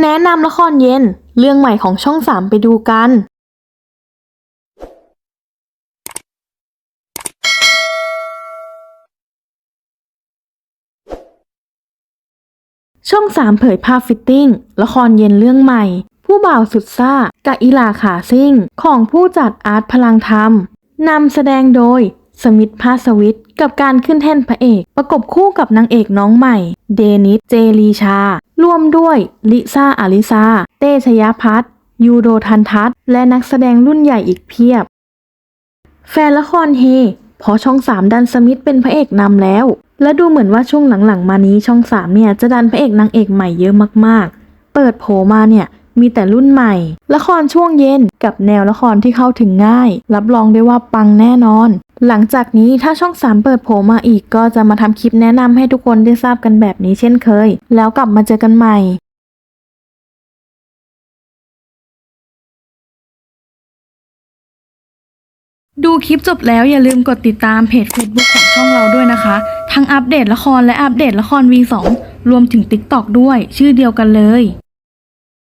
แนะนำละครเย็น เรื่องใหม่ของช่องสามไปดูกัน ช่องสามเผยภาพฟิตติ้ง ละครเย็นเรื่องใหม่ ผู้บ่าวสุดซ่ากับอิลาขาซิ่ง ของผู้จัดอาร์ตพลังธรรม นำแสดงโดย สมิธภาสวิทกับการขึ้นแท่นพระเอก ประกบคู่กับนางเอกน้องใหม่ เดนิส เจลีชา ร่วมด้วยลิซ่าอาลิซา เต้ชยพัฒยูโดทันทัศน์และนักแสดงรุ่นใหญ่อีกเพียบ แฟนละครเฮเพราะช่องสามดันสมิธเป็นพระเอกนำแล้ว และดูเหมือนว่าช่วงหลังๆ มานี้ช่องสามเนี่ยจะดันพระเอกนางเอกใหม่เยอะมากๆ เปิดโผมาเนี่ย มีแต่รุ่นใหม่ ละครช่วงเย็นกับแนวละครที่เข้าถึงง่าย รับรองได้ว่าปังแน่นอน หลังจากนี้ถ้าช่องสามเปิดโผมาอีกก็จะมาทำคลิปแนะนำให้ทุกคนได้ทราบกันแบบนี้เช่นเคย แล้วกลับมาเจอกันใหม่ดูคลิปจบแล้วอย่าลืมกดติดตามเพจ Facebook ของช่องเราด้วยนะคะ ทั้งอัปเดตละครและอัปเดตละคร V2 รวมถึง TikTok ด้วย ชื่อเดียวกันเลย